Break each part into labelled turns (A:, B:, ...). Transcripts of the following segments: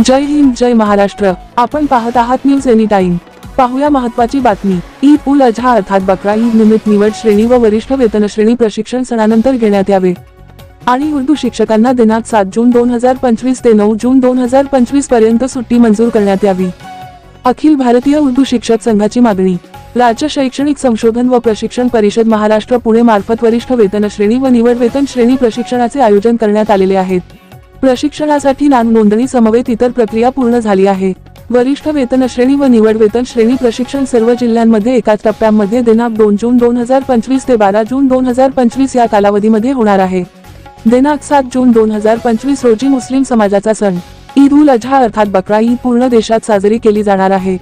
A: जय हिंद जय महाराष्ट्र. आपण पाहत आहात न्यूज एनी टाइम पाहूया महत्वाची बातमी. ईद उल अजहा अर्थात बकरा ईद निमित्त निवड श्रेणी व वरिष्ठ वेतन श्रेणी प्रशिक्षण सणानंतर घेण्यात यावे. आणि उर्दू शिक्षकांना दिनांक सात जून दोन हजार पंचवीस ते नऊ जून दोन हजार पंचवीसपर्यंत सुट्टी मंजूर करण्यात यावी. अखिल भारतीय उर्दू शिक्षक संघाची मागणी. राज्य शैक्षणिक संशोधन व प्रशिक्षण परिषद महाराष्ट्र पुणे मार्फत वरिष्ठ वेतन श्रेणी व निवड वेतन श्रेणी प्रशिक्षणाचे आयोजन करण्यात आलेले आहेत. प्रशिक्षणासाठी नाम नोंदणी समवेत इतर प्रक्रिया पूर्ण झाली आहे. वरिष्ठ वेतन श्रेणी व निवड वेतन श्रेणी प्रशिक्षण सर्व जिल्ह्यांमध्ये एकाच टप्प्यामध्ये दिनांक दोन जून दोन हजार पंचवीस ते बारा जून दोन हजार पंचवीस या कालावधीमध्ये होणार आहे. दिनांक सात जून दोन हजार पंचवीस रोजी मुस्लिम समाजाचा सण. ईद उल अजहा अर्थात बकरा ईद पूर्ण देशात साजरी केली जाणार आहे.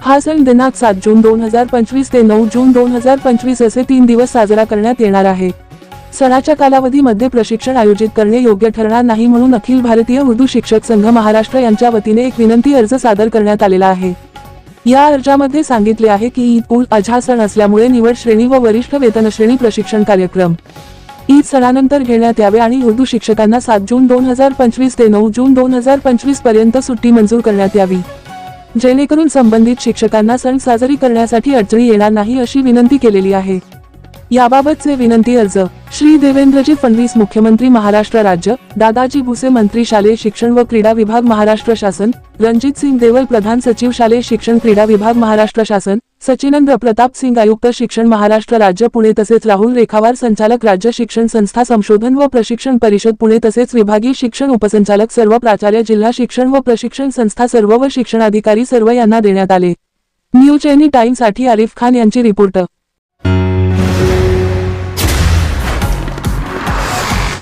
A: हा सण दिनांक सात जून दोन हजार पंचवीस ते नऊ जून दोन हजार पंचवीस असे तीन दिवस साजरा करण्यात येणार आहे. सणाच्या कालावधीमध्ये प्रशिक्षण आयोजित करणे योग्य ठरणार नाही म्हणून अखिल भारतीय उर्दू शिक्षक संघ महाराष्ट्र यांच्या वतीने एक विनंती अर्ज सादर करण्यात आलेला आहे. या अर्जामध्ये सांगितले आहे की ईद उल अझा सण असल्यामुळे निवड श्रेणी व वरिष्ठ वेतनश्रेणी प्रशिक्षण कार्यक्रम. ईद सणानंतर घेण्यात यावे आणि उर्दू शिक्षकांना सात जून दोन हजार पंचवीस ते नऊ जून दोन हजार पंचवीसपर्यंत सुट्टी मंजूर करण्यात यावी. जेणेकरून संबंधित शिक्षकांना सण साजरी करण्यासाठी अडचणी येणार नाही अशी विनंती केलेली आहे. याबाबतचे विनंती अर्ज श्री देवेंद्रजी फडणवीस मुख्यमंत्री महाराष्ट्र राज्य दादाजी भुसे मंत्री शालेय शिक्षण व क्रीडा विभाग महाराष्ट्र शासन रणजित सिंग देवल प्रधान सचिव शालेय शिक्षण क्रीडा विभाग महाराष्ट्र शासन सचिनंद्र प्रताप सिंग आयुक्त शिक्षण महाराष्ट्र राज्य पुणे तसेच राहुल रेखावार संचालक राज्य शिक्षण संस्था संशोधन व प्रशिक्षण परिषद पुणे तसेच विभागीय शिक्षण उपसंचालक सर्व प्राचार्य जिल्हा शिक्षण व प्रशिक्षण संस्था सर्व व शिक्षणाधिकारी सर्व यांना देण्यात आले. न्यूज एनी टाइमसाठी आरिफ खान यांची रिपोर्ट.